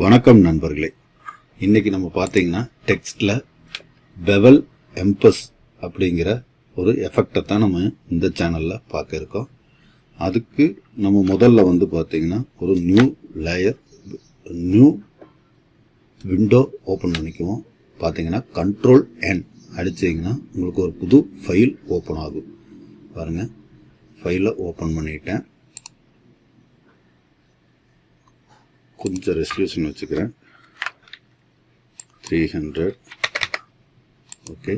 வணக்கம் நண்பர்களே. இன்னைக்கு நம்ம பார்த்தீங்கன்னா டெக்ஸ்டில் பெவல் எம்பஸ் அப்படிங்கிற ஒரு எஃபெக்டை தான் நம்ம இந்த சேனலில் பார்க்க இருக்கோம். அதுக்கு நம்ம முதல்ல வந்து பார்த்தீங்கன்னா ஒரு new layer new window open பண்ணிக்குவோம். பார்த்தீங்கன்னா கண்ட்ரோல் என் அடிச்சிங்கன்னா உங்களுக்கு ஒரு புது ஃபைல் ஓப்பன் ஆகும். பாருங்க ஃபைலை ஓப்பன் பண்ணிட்டேன். கொஞ்சம் ரெசல்யூஷன் வச்சுக்கிறேன். Three hundred okay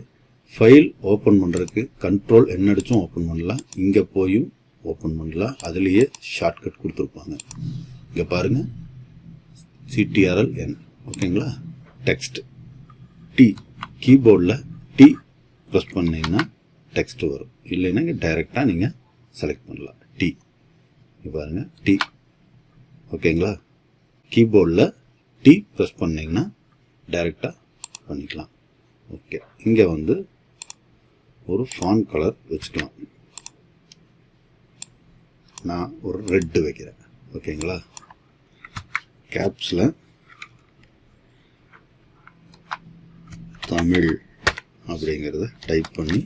file open பண்ணுறதுக்கு கண்ட்ரோல் என்ன அடிச்சும் ஓப்பன் பண்ணலாம். இங்கே போயும் ஓப்பன் பண்ணலாம். அதுலேயே ஷார்ட்கட் கொடுத்துருப்பாங்க. இங்கே பாருங்கள் சிடிஆர்எல் என் ஓகேங்களா டெக்ஸ்ட் டி கீபோர்டில் டி ப்ரெஸ் பண்ணிங்கன்னா டெக்ஸ்ட் வரும். இல்லைன்னா இங்கே டைரெக்டாக நீங்கள் செலக்ட் பண்ணலாம். டி இங்கே பாருங்கள் டி ஓகேங்களா கீபோர்டில் டி ப்ரெஸ் பண்ணிங்கன்னா டைரெக்டாக பண்ணிக்கலாம். ஓகே இங்கே வந்து ஒரு ஃபான் கலர் வச்சுக்கலாம். நான் ஒரு ரெட்டு வைக்கிறேன். ஓகேங்களா கேப்ஸில் தமிழ் அப்படிங்கிறத டைப் பண்ணி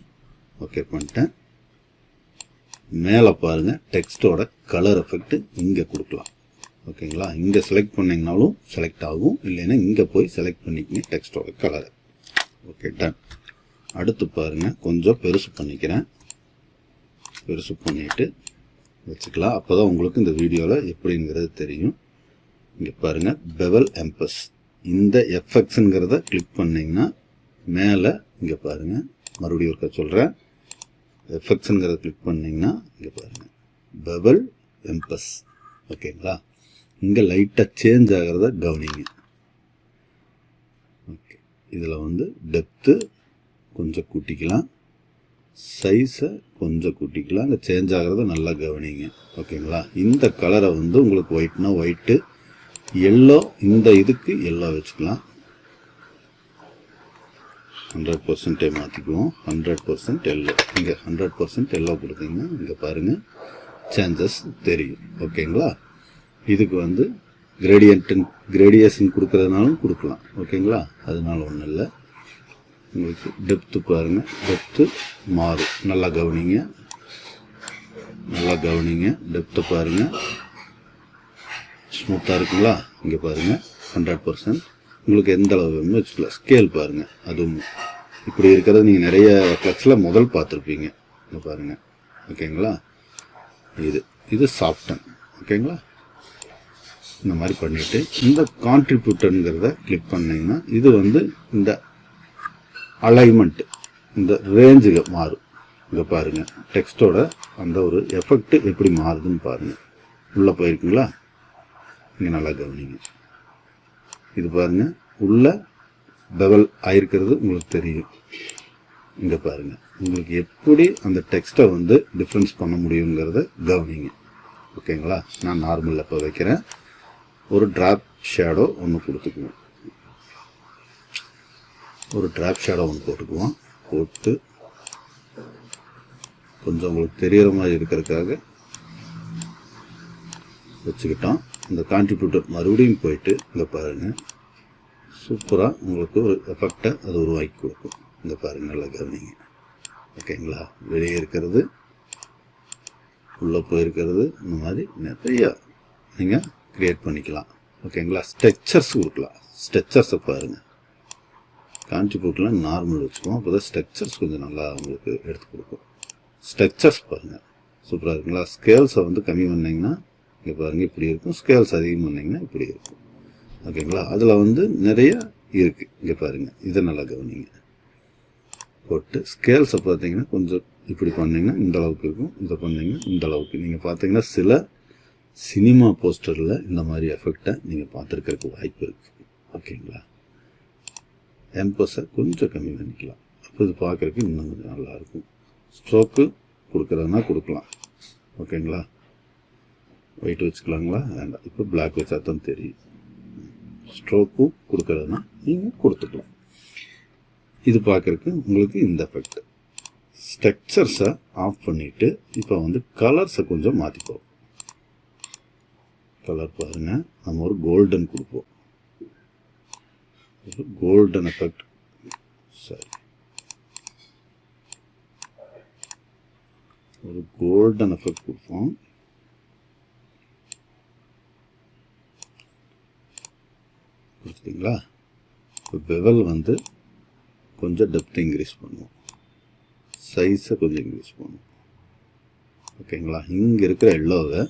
ஓகே பண்ணிட்டேன். மேலே பாருங்கள் டெக்ஸ்டோட கலர் எஃபெக்ட் இங்கே கொடுக்கலாம். ஓகேங்களா? இங்கே செலக்ட் பண்ணிங்கனாலும் செலக்ட் ஆகும். இல்லைன்னா இங்கே போய் செலக்ட் பண்ணிக்கங்க டெக்ஸ்டோட கலர் ஓகே டன் அடுத்து பாருங்கள் கொஞ்சம் பெருசு பண்ணிக்கிறேன். பெருசு பண்ணிட்டு வச்சுக்கலாம். அப்போ தான் உங்களுக்கு இந்த வீடியோவில் எப்படிங்கிறது தெரியும். இங்கே பாருங்கள் பெவல் எம்பஸ் இந்த எஃப்எக்ஸுங்கிறத கிளிக் பண்ணிங்கன்னா மேலே இங்கே பாருங்கள் மறுபடியும் ஒருக்கா சொல்கிறேன் எஃப்எக்ஸுங்கிறத கிளிக் பண்ணிங்கன்னா இங்கே பாருங்கள் பெவல் எம்பஸ் ஓகேங்களா? இங்கே லைட்டாக சேஞ்ச் ஆகிறத கவனிங்க. ஓகே இதில் வந்து டெப்த்து கொஞ்சம் கூட்டிக்கலாம். சைஸை கொஞ்சம் கூட்டிக்கலாம். இங்கே சேஞ்ச் ஆகிறத நல்லா கவனிங்க. ஓகேங்களா இந்த கலரை வந்து உங்களுக்கு ஒயிட்னா ஒயிட்டு எல்லோ இந்த இதுக்கு எல்லோ வச்சுக்கலாம். ஹண்ட்ரட் பர்சன்டே மாற்றிக்குவோம் ஹண்ட்ரட் பர்சன்ட் எல்லோ இங்கே ஹண்ட்ரட் பர்சன்ட் எல்லோ கொடுத்தீங்கன்னா இங்கே பாருங்கள் சேஞ்சஸ் தெரியும். ஓகேங்களா இதுக்கு வந்து கிரேடியன்ட்டு கிரேடியேஷன் கொடுக்குறதுனாலும் கொடுக்கலாம். ஓகேங்களா? அதனால ஒன்றும் இல்லை. உங்களுக்கு டெப்த்து பாருங்கள் டெப்த்து மாறும். நல்லா கவனிங்க. நல்லா கவனிங்க. டெப்த்தை பாருங்கள் ஸ்மூத்தாக இருக்குங்களா? இங்கே பாருங்கள் ஹண்ட்ரட் பர்சன்ட் உங்களுக்கு எந்த அளவு வேணுமோ வச்சுக்கலாம் ஸ்கேல் பாருங்கள் அதுவும் இப்படி இருக்கிறத நீங்கள் நிறைய ஃப்ளெக்ஸில் முதல் பார்த்துருப்பீங்க. இங்கே பாருங்கள் ஓகேங்களா? இது. இது சாஃப்டன் ஓகேங்களா? இந்த மாதிரி பண்ணிவிட்டு இந்த கான்ட்ரிபியூட்டருங்கிறத கிளிக் பண்ணிங்கன்னா இது வந்து இந்த அலைன்மெண்ட் இந்த ரேஞ்சுக்கு மாறும். இங்கே பாருங்கள் டெக்ஸ்டோட அந்த ஒரு எஃபெக்ட் எப்படி மாறுதுன்னு பாருங்கள் உள்ளே போயிருக்குங்களா? இங்கே நல்லா கவனிங்க. இது பாருங்க உள்ள பெவல் ஆயிருக்கிறது உங்களுக்கு தெரியும். இங்கே பாருங்க உங்களுக்கு எப்படி அந்த டெக்ஸ்ட்டை வந்து டிஃப்ரென்ஸ் பண்ண முடியுங்கிறத கவனிங்க. ஓகேங்களா நான் நார்மலில் இப்போ வைக்கிறேன். ஒரு டிராப் ஷேடோ ஒன்று கொடுத்துக்குவோம். ஒரு டிராப் ஷேடோ ஒன்று போட்டுக்குவோம். போட்டு கொஞ்சம் உங்களுக்கு தெரியற மாதிரி இருக்கிறதுக்காக வச்சுக்கிட்டோம். இந்த கான்ட்ரிபியூட்டர் மறுபடியும் போயிட்டு இங்கே பாருங்கள் சூப்பராக உங்களுக்கு ஒரு எஃபெக்டை அது உருவாக்கி கொடுக்கும். இந்த பாருங்கள் நல்லா கவனிங்க. ஓகேங்களா? வெளியே இருக்கிறது உள்ளே போயிருக்கிறது இந்த மாதிரி நிறையா. நீங்கள் க்ரியேட் பண்ணிக்கலாம். ஓகேங்களா ஸ்ட்ரக்சர்ஸ் கொடுக்கலாம். ஸ்ட்ரக்சர்ஸை பாருங்கள் கான்ட்ரிபியூட்லாம் நார்மல் வச்சுக்குவோம். அப்போ தான் ஸ்ட்ரக்சர்ஸ் கொஞ்சம் நல்லா உங்களுக்கு எடுத்து கொடுக்கும். ஸ்ட்ரக்சர்ஸ் பாருங்கள் சூப்பராக இருக்குங்களா? ஸ்கேல்ஸை வந்து கம்மி பண்ணிங்கன்னா இங்கே பாருங்கள் இப்படி இருக்கும். ஸ்கேல்ஸ் அதிகம் பண்ணிங்கன்னா இப்படி இருக்கும். ஓகேங்களா அதில் வந்து நிறைய இருக்குது இங்கே பாருங்கள் இதை நல்லா கவனிங்க. போட்டு ஸ்கேல்ஸை பார்த்தீங்கன்னா கொஞ்சம் இப்படி பண்ணிங்கன்னா இந்த அளவுக்கு இருக்கும். இதை பண்ணிங்கன்னா இந்த அளவுக்கு. நீங்கள் பார்த்தீங்கன்னா சில சினிமா போஸ்டரில் இந்த மாதிரி எஃபெக்டை நீங்கள் பார்த்துருக்கிறதுக்கு வாய்ப்பு இருக்குது ஓகேங்களா? எம்பஸை கொஞ்சம் கம்மி பண்ணிக்கலாம். அப்போ இது பார்க்குறக்கு இன்னும் கொஞ்சம் நல்லாயிருக்கும் ஸ்ட்ரோக்கு கொடுக்குறதுனா கொடுக்கலாம். ஓகேங்களா? ஒயிட் வச்சுக்கலாங்களா? வேண்டாம். இப்போ பிளாக் வச்சா தான் தெரியும். ஸ்ட்ரோக்கும் கொடுக்குறதுனா நீங்கள் கொடுத்துக்கலாம். இது பார்க்குறக்கு உங்களுக்கு இந்த எஃபெக்ட் ஸ்ட்ரக்சர்ஸை ஆஃப் பண்ணிவிட்டு இப்போ வந்து கலர்ஸை கொஞ்சம் மாற்றிப்போம் கலர் பாருங்கள் நம்ம ஒரு கோல்டன் கொடுப்போம். ஒரு கோல்டன் எஃபெக்ட் நம்ம ஒரு கோல்டன் கொடுப்போம் ஒரு கோல்டன் எஃபெக்ட் சரி. ஒரு கோல்டன் எஃபெக்ட் கொடுப்போம். கொடுத்துட்டீங்களா இப்போ பெவல் வந்து கொஞ்சம் டெப்த் இன்க்ரீஸ் பண்ணுவோம் சைஸை கொஞ்சம் இன்க்ரீஸ் பண்ணுவோம் ஓகேங்களா இங்கே இருக்கிற எல்லோவை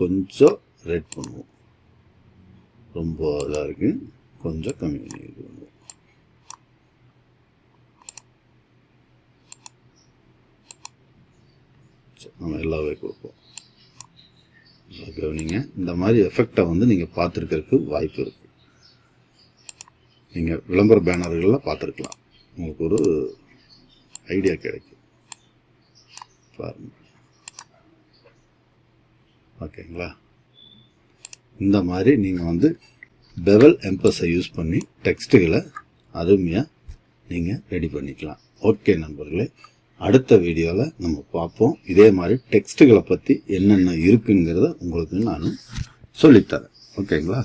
கொஞ்சம் ரெட் பண்ணுவோம். ரொம்ப இதாக இருக்கு. கொஞ்சம் கம்மி பண்ணி இது பண்ணுவோம். நம்ம எல்லாவே கொடுப்போம். கவனிங்க. இந்த மாதிரி எஃபெக்டை வந்து நீங்கள் பார்த்துருக்கிறதுக்கு வாய்ப்பு இருக்குது நீங்கள் விளம்பர பேனர்களில் பார்த்துருக்கலாம். உங்களுக்கு ஒரு ஐடியா கிடைக்கும். பாருங்கள் ஓகேங்களா? இந்த மாதிரி நீங்கள் வந்து பெவல் எம்பஸை யூஸ் பண்ணி டெக்ஸ்ட்டுகளை அருமையாக நீங்கள் ரெடி பண்ணிக்கலாம். ஓகே நண்பர்களே அடுத்த வீடியோவில் நம்ம பார்ப்போம். இதே மாதிரி டெக்ஸ்ட்டுகளை பற்றி என்னென்ன இருக்குங்கிறத உங்களுக்கு நான் சொல்லித்தரேன் ஓகேங்களா?